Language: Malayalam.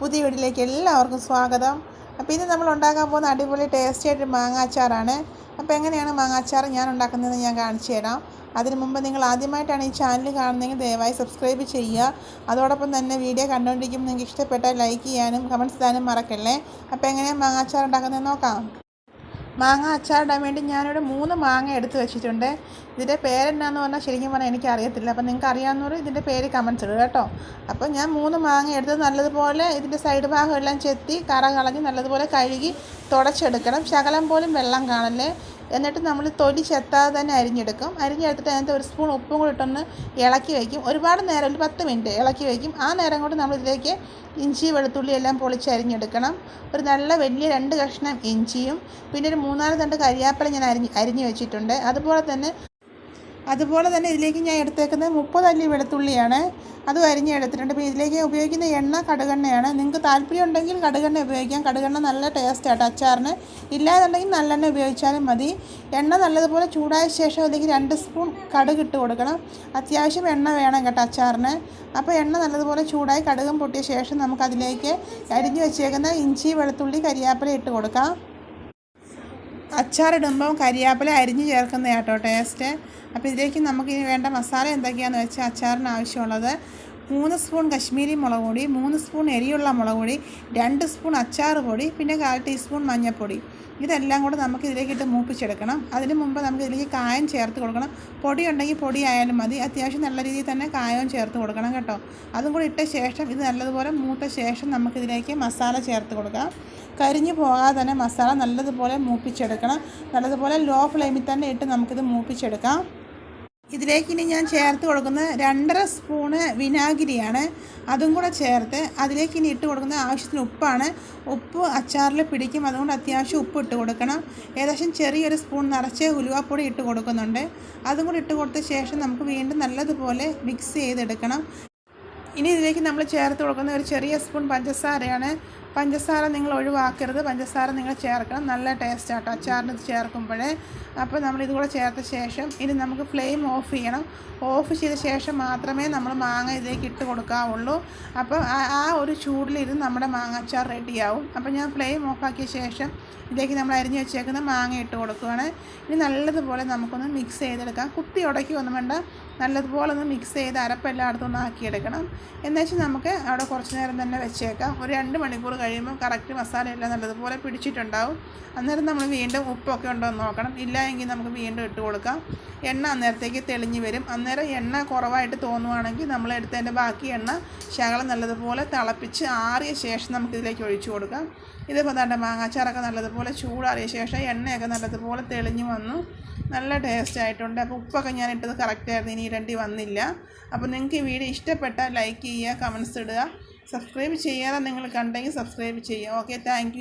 പുതിയ വീട്ടിലേക്ക് എല്ലാവർക്കും സ്വാഗതം. അപ്പോൾ ഇന്ന് നമ്മൾ ഉണ്ടാക്കാൻ പോകുന്ന അടിപൊളി ടേസ്റ്റി ആയിട്ട് മാങ്ങാച്ചാറാണ്. അപ്പോൾ എങ്ങനെയാണ് മാങ്ങാച്ചാർ ഞാൻ ഉണ്ടാക്കുന്നതെന്ന് ഞാൻ കാണിച്ചു തരാം. അതിന് മുമ്പ് നിങ്ങൾ ആദ്യമായിട്ടാണ് ഈ ചാനൽ കാണുന്നതെങ്കിൽ ദയവായി സബ്സ്ക്രൈബ് ചെയ്യുക. അതോടൊപ്പം തന്നെ വീഡിയോ കണ്ടുകൊണ്ടിരിക്കുമ്പോൾ നിങ്ങൾക്ക് ഇഷ്ടപ്പെട്ടാൽ ലൈക്ക് ചെയ്യാനും കമന്റ്സ് ഇടാനും മറക്കല്ലേ? അപ്പോൾ എങ്ങനെയാണ് മാങ്ങാച്ചാർ ഉണ്ടാക്കുന്നതെന്ന് നോക്കാം. മാങ്ങ അച്ചാറിടാൻ വേണ്ടി ഞാനിവിടെ മൂന്ന് മാങ്ങ എടുത്ത് വെച്ചിട്ടുണ്ട്. ഇതിന്റെ പേരെന്നാന്ന് പറഞ്ഞാൽ ശരിക്കും പറഞ്ഞാൽ എനിക്ക് അറിയത്തില്ല അപ്പോൾ നിങ്ങൾക്ക് അറിയാവുന്നവർ ഇതിന്റെ പേര് കമൻസ് ഇടുക കേട്ടോ. അപ്പോൾ ഞാൻ മൂന്ന് മാങ്ങ എടുത്ത് നല്ലതുപോലെ ഇതിന്റെ സൈഡ് ഭാഗം എല്ലാം ചെത്തി കറ കളഞ്ഞ് നല്ലതുപോലെ കഴുകി തുടച്ചെടുക്കണം. ശകലം പോലും വെള്ളം കാണല്ലേ? എന്നിട്ട് നമ്മൾ തൊലി ചെത്താതെ തന്നെ അരിഞ്ഞെടുക്കും. അരിഞ്ഞെടുത്തിട്ട് അതിനകത്ത് ഒരു സ്പൂൺ ഉപ്പും കൂടി ഇട്ടൊന്ന് ഇളക്കി വയ്ക്കും. ഒരുപാട് നേരം ഒരു പത്ത് മിനിറ്റ് ഇളക്കി വയ്ക്കും. ആ നേരം കൊണ്ട് നമ്മൾ ഇതിലേക്ക് ഇഞ്ചി വെളുത്തുള്ളി എല്ലാം പൊളിച്ച് അരിഞ്ഞെടുക്കണം. ഒരു നല്ല വലിയ രണ്ട് കഷ്ണം ഇഞ്ചിയും പിന്നെ ഒരു മൂന്നാൽ തണ്ട് കരിയാപ്പില ഞാൻ അരിഞ്ഞ് അരിഞ്ഞ് വെച്ചിട്ടുണ്ട്. അതുപോലെ തന്നെ അതുപോലെ തന്നെ ഇതിലേക്ക് ഞാൻ എടുത്തേക്കുന്നത് മുപ്പത് അല്ലി വെളുത്തുള്ളിയാണ്. അതും അരിഞ്ഞ് എടുത്തിട്ടുണ്ട്. അപ്പോൾ ഇതിലേക്ക് ഉപയോഗിക്കുന്ന എണ്ണ കടുകെണ്ണയാണ്. നിങ്ങൾക്ക് താല്പര്യം ഉണ്ടെങ്കിൽ കടുകെണ്ണ ഉപയോഗിക്കാം. കടുകെണ്ണ നല്ല ടേസ്റ്റ് ആട്ടോ അച്ചാറിന്. ഇല്ലാന്നുണ്ടെങ്കിൽ നല്ലെണ്ണ ഉപയോഗിച്ചാലും മതി. എണ്ണ നല്ലതുപോലെ ചൂടായ ശേഷം അതിലേക്ക് രണ്ട് സ്പൂൺ കടുക് ഇട്ട് കൊടുക്കണം. അത്യാവശ്യം എണ്ണ വേണം കേട്ടോ അച്ചാറിന്. അപ്പോൾ എണ്ണ നല്ലതുപോലെ ചൂടായി കടുകും പൊട്ടിയ ശേഷം നമുക്കതിലേക്ക് അരിഞ്ഞ് വെച്ചേക്കുന്ന ഇഞ്ചി വെളുത്തുള്ളി കരിയാപ്പില ഇട്ട് കൊടുക്കാം. അച്ചാറിടുമ്പം കരിയാപ്പില അരിഞ്ഞ് ചേർക്കുന്ന കേട്ടോ ടേസ്റ്റ് അപ്പോൾ ഇതിലേക്ക് നമുക്ക് ഇനി വേണ്ട മസാല എന്തൊക്കെയാണെന്ന് വെച്ചാൽ അച്ചാറിന് ആവശ്യമുള്ളത് മൂന്ന് സ്പൂൺ കശ്മീരി മുളക് പൊടി മൂന്ന് സ്പൂൺ എരിയുള്ള മുളക് പൊടി രണ്ട് സ്പൂൺ അച്ചാർ പൊടി പിന്നെ കാൽ ടീസ്പൂൺ മഞ്ഞൾപ്പൊടി. ഇതെല്ലാം കൂടെ നമുക്ക് ഇതിലേക്ക് ഇട്ട് മൂപ്പിച്ചെടുക്കണം. അതിന് മുമ്പ് നമുക്ക് ഇതിലേക്ക് കായം ചേർത്ത് കൊടുക്കണം. പൊടി ഉണ്ടെങ്കിൽ പൊടി ആയാലും മതി. അത്യാവശ്യം നല്ല രീതിയിൽ തന്നെ കായവും ചേർത്ത് കൊടുക്കണം കേട്ടോ. അതും കൂടി ഇട്ട ശേഷം ഇത് നല്ലതുപോലെ മൂത്ത ശേഷം നമുക്കിതിലേക്ക് മസാല ചേർത്ത് കൊടുക്കാം. കരിഞ്ഞു പോകാതെ തന്നെ മസാല നല്ലതുപോലെ മൂപ്പിച്ചെടുക്കണം. നല്ലതുപോലെ ലോ ഫ്ലെയിമിൽ തന്നെ ഇട്ട് നമുക്കിത് മൂപ്പിച്ചെടുക്കാം. ഇതിലേക്ക് ഇനി ഞാൻ ചേർത്ത് കൊടുക്കുന്നത് രണ്ടര സ്പൂണ് വിനാഗിരിയാണ്. അതും കൂടെ ചേർത്ത് അതിലേക്ക് ഇനി ഇട്ട് കൊടുക്കുന്ന ആവശ്യത്തിന് ഉപ്പാണ്. ഉപ്പ് അച്ചാറിൽ പിടിക്കും. അതുകൊണ്ട് അത്യാവശ്യം ഉപ്പ് ഇട്ട് കൊടുക്കണം. ഏകദേശം ചെറിയൊരു സ്പൂൺ നിറച്ച് ഉലുവാപ്പൊടി ഇട്ട് കൊടുക്കുന്നുണ്ട്. അതും കൂടി ഇട്ട് കൊടുത്ത ശേഷം നമുക്ക് വീണ്ടും നല്ലതുപോലെ മിക്സ് ചെയ്തെടുക്കണം. ഇനി ഇതിലേക്ക് നമ്മൾ ചേർത്ത് കൊടുക്കുന്ന ഒരു ചെറിയ സ്പൂൺ പഞ്ചസാരയാണ്. പഞ്ചസാര നിങ്ങൾ ഒഴിവാക്കരുത്. പഞ്ചസാര നിങ്ങൾ ചേർക്കണം. നല്ല ടേസ്റ്റ് ആട്ടോ. അച്ചാറിന് ചേർക്കുമ്പോഴേ. അപ്പോൾ നമ്മൾ ഇതുകൂടെ ചേർത്ത ശേഷം ഇനി നമുക്ക് ഫ്ലെയിം ഓഫ് ചെയ്യണം. ഓഫ് ചെയ്ത ശേഷം മാത്രമേ നമ്മൾ മാങ്ങ ഇതിലേക്ക് ഇട്ട് കൊടുക്കാവുള്ളൂ. അപ്പോൾ ആ- ഒരു ചൂടിലിരുന്ന് നമ്മുടെ മാങ്ങ അച്ചാർ റെഡിയാവും അപ്പോൾ ഞാൻ ഫ്ലെയിം ഓഫാക്കിയ ശേഷം ഇതിലേക്ക് നമ്മൾ അരിഞ്ഞ് വെച്ചേക്കുന്ന മാങ്ങ ഇട്ട് കൊടുക്കുകയാണ് ഇനി നല്ലതുപോലെ നമുക്കൊന്ന് മിക്സ് ചെയ്തെടുക്കാം. കുത്തി ഉടയ്ക്കുകയൊന്നും വേണ്ട. നല്ലതുപോലെ ഒന്ന് മിക്സ് ചെയ്ത് അരപ്പ് എല്ലായിടത്തും ഒന്ന് ആക്കിയെടുക്കണം. എന്നുവെച്ചാൽ നമുക്ക് അവിടെ കുറച്ച് നേരം തന്നെ വെച്ചേക്കാം. ഒരു രണ്ട് മണിക്കൂർ കഴിയുമ്പോൾ കറക്റ്റ് മസാല എല്ലാം നല്ലതുപോലെ പിടിച്ചിട്ടുണ്ടാവും. അന്നേരം നമ്മൾ വീണ്ടും ഉപ്പൊക്കെ ഉണ്ടോ എന്ന് നോക്കണം. ഇല്ല എങ്കിൽ നമുക്ക് വീണ്ടും ഇട്ട് കൊടുക്കാം. എണ്ണ അന്നേരത്തേക്ക് തെളിഞ്ഞ് വരും. അന്നേരം എണ്ണ കുറവായിട്ട് തോന്നുവാണെങ്കിൽ നമ്മൾ എടുത്തതിന്റെ ബാക്കി എണ്ണ ശകലം നല്ലതുപോലെ തിളപ്പിച്ച് ആറിയ ശേഷം നമുക്കിതിലേക്ക് ഒഴിച്ചു കൊടുക്കാം. ഇതിപ്പോൾ തന്നെ മാങ്ങാച്ചാറൊക്കെ നല്ലതുപോലെ ചൂടാറിയ ശേഷം എണ്ണയൊക്കെ നല്ലതുപോലെ തെളിഞ്ഞു വന്നു. നല്ല ടേസ്റ്റ് ആയിട്ടുണ്ട്. അപ്പോൾ ഉപ്പൊക്കെ ഞാൻ ഇട്ടത് കറക്റ്റായിരുന്നു ഇനി ഇടേണ്ടി വന്നില്ല. അപ്പോൾ നിങ്ങൾക്ക് ഈ വീഡിയോ ഇഷ്ടപ്പെട്ടാൽ ലൈക്ക് ചെയ്യുക കമൻസ് ഇടുക. സബ്സ്ക്രൈബ് ചെയ്യാതെ നിങ്ങൾ കണ്ടെങ്കിൽ സബ്സ്ക്രൈബ് ചെയ്യുക ഓക്കെ താങ്ക്